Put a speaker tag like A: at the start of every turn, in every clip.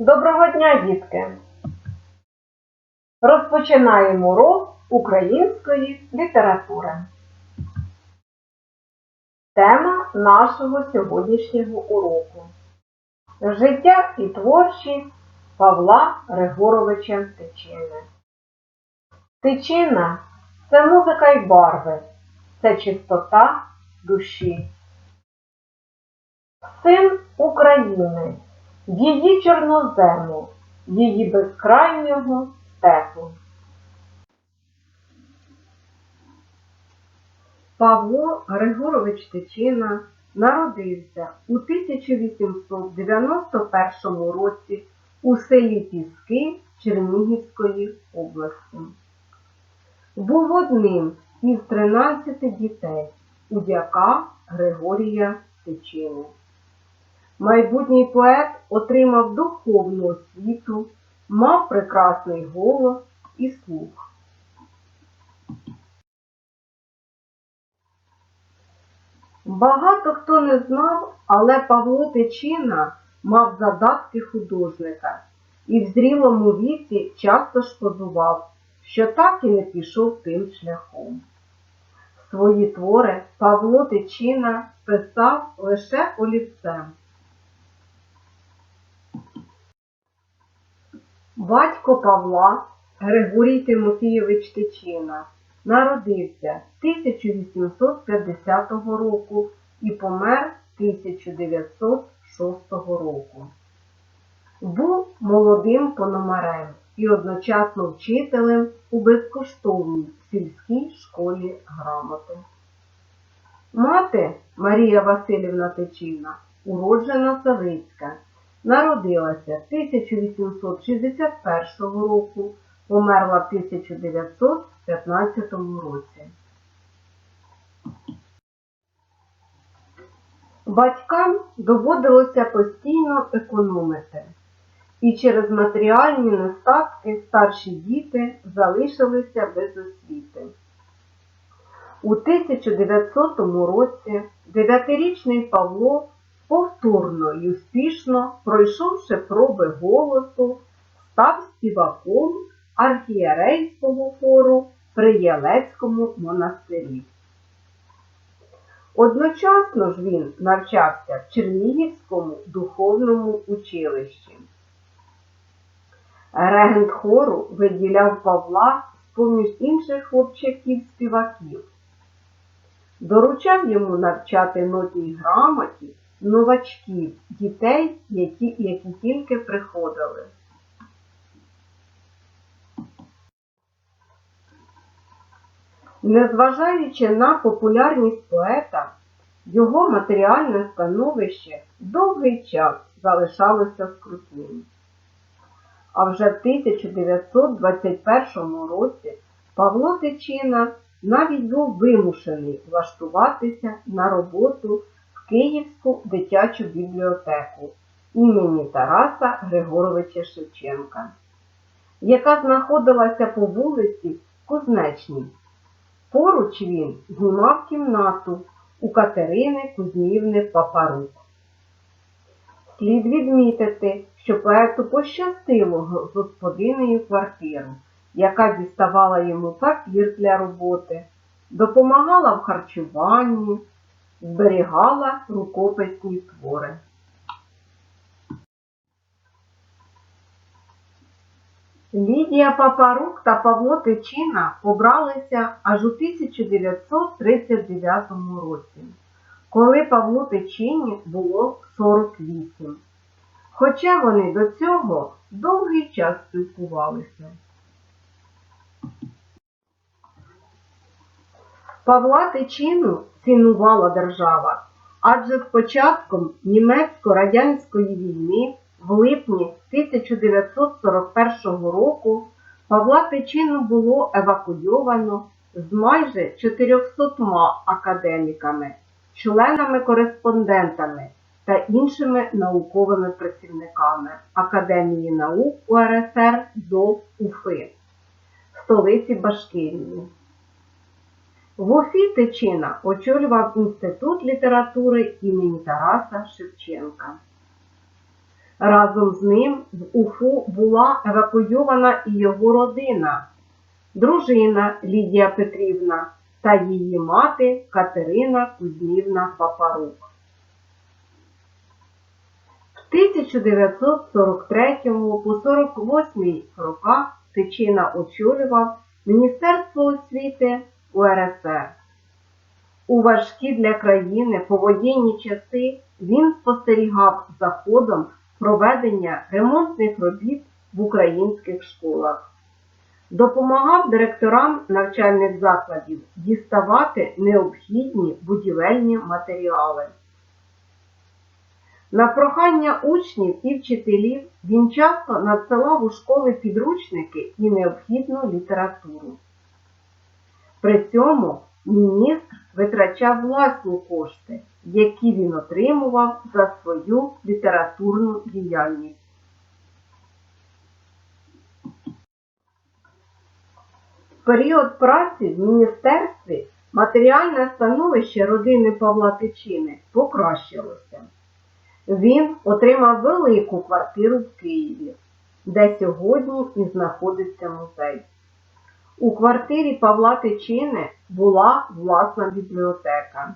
A: Доброго дня, дітки! Розпочинаємо урок української літератури. Тема нашого сьогоднішнього уроку Життя і творчість Павла Григоровича Тичини. Тичина це музика й барви, це чистота душі. Син України, її чорнозему, її безкрайнього степу. Павло Григорович Тичина народився у 1891 році у селі Піски Чернігівської області. Був одним із 13 дітей у дяка Григорія Тичини. Майбутній поет отримав духовну освіту, мав прекрасний голос і слух. Багато хто не знав, але Павло Тичина мав задатки художника і в зрілому віці часто шкодував, що так і не пішов тим шляхом. Свої твори Павло Тичина писав лише олівцем. Батько Павла Григорій Тимофійович Тичина народився 1850 року і помер 1906 року. Був молодим пономарем і одночасно вчителем у безкоштовній сільській школі грамоти. Мати Марія Васильівна Тичина, уроджена Савицька, народилася 1861 року, померла в 1915 році. Батькам доводилося постійно економити, і через матеріальні нестатки старші діти залишилися без освіти. У 1900 році дев'ятирічний Павло повторно і успішно, пройшовши проби голосу, став співаком архієрейського хору при Єлецькому монастирі. Одночасно ж він навчався в Чернігівському духовному училищі. Регент хору виділяв Павла з-поміж інших хлопчаків-співаків. Доручав йому навчати нотній грамоті новачків, дітей, які, які тільки приходили. Незважаючи на популярність поета, його матеріальне становище довгий час залишалося скрутним. А вже в 1921 році Павло Тичина навіть був вимушений влаштуватися на роботу Київську дитячу бібліотеку імені Тараса Григоровича Шевченка, яка знаходилася по вулиці Кузнечній. Поруч він знімав кімнату у Катерини Кузьмівни Папарук. Слід відмітити, що поету пощастило з господинею квартиру, яка діставала йому папір для роботи, допомагала в харчуванні, зберігала рукописні твори. Лідія Папарук та Павло Тичина побралися аж у 1939 році, коли Павлу Тичині було 48. Хоча вони до цього довгий час спілкувалися. Павла Тичину цінувала держава, адже з початком німецько-радянської війни в липні 1941 року Павла Тичину було евакуйовано з майже 400 академіками, членами-кореспондентами та іншими науковими працівниками Академії наук УРСР до Уфи, столиці Башкирії. В Уфі Тичина очолював Інститут літератури імені Тараса Шевченка. Разом з ним в Уфу була евакуйована і його родина, дружина Лідія Петрівна та її мати Катерина Кузьмівна Папарук. В 1943 по 48 роках Тичина очолював Міністерство освіти УРСР. У важкі для країни повоєнні часи він спостерігав за ходом проведення ремонтних робіт в українських школах, допомагав директорам навчальних закладів діставати необхідні будівельні матеріали. На прохання учнів і вчителів він часто надсилав у школи підручники і необхідну літературу. При цьому міністр витрачав власні кошти, які він отримував за свою літературну діяльність. В період праці в міністерстві матеріальне становище родини Павла Тичини покращилося. Він отримав велику квартиру в Києві, де сьогодні і знаходиться музей. У квартирі Павла Тичини була власна бібліотека.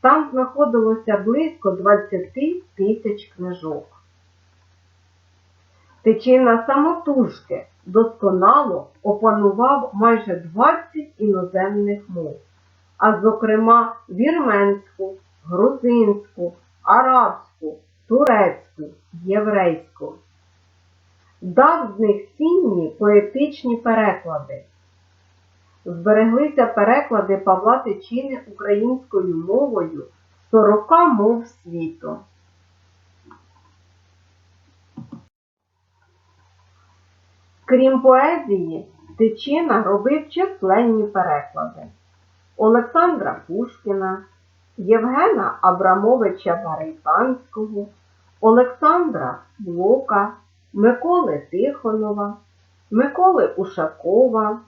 A: Там знаходилося близько 20 тисяч книжок. Тичина самотужки досконало опанував майже 20 іноземних мов, а зокрема вірменську, грузинську, арабську, турецьку, єврейську. Дав з них цінні поетичні переклади. Збереглися переклади Павла Тичини українською мовою з 40 мов світу. Крім поезії, Тичина робив численні переклади Олександра Пушкіна, Євгена Абрамовича Баританського, Олександра Блока, Миколи Тихонова, Миколи Ушакова,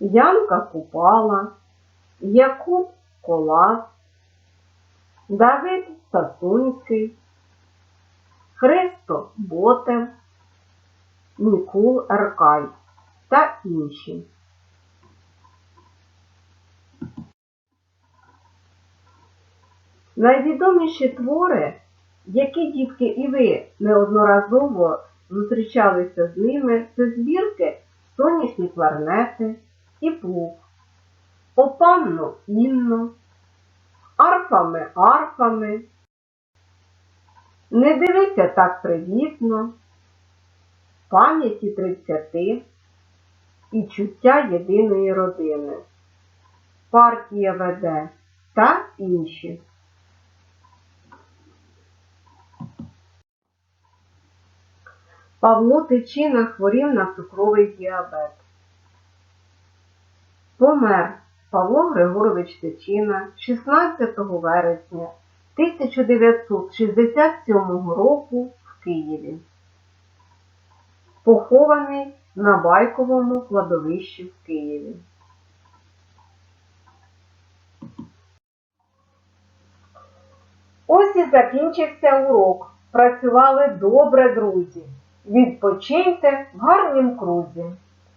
A: Янка Купала, Якуб Колас, Давид Сасунський, Христо Ботев, Нікул Еркай та інші. Найвідоміші твори, які дітки і ви неодноразово зустрічалися з ними, це збірки Сонячні кларнети і плуг, Опанну Інну, Арфами арфами, Не дивися так привітно, Пам'яті тридцяти і чуття єдиної родини, Партія веде та інші. Павло Тичина хворів на цукровий діабет. Помер Павло Григорович Тичина 16 вересня 1967 року в Києві. Похований на Байковому кладовищі в Києві. Ось і закінчився урок. Працювали добре, друзі. Відпочиньте в гарнім крузі.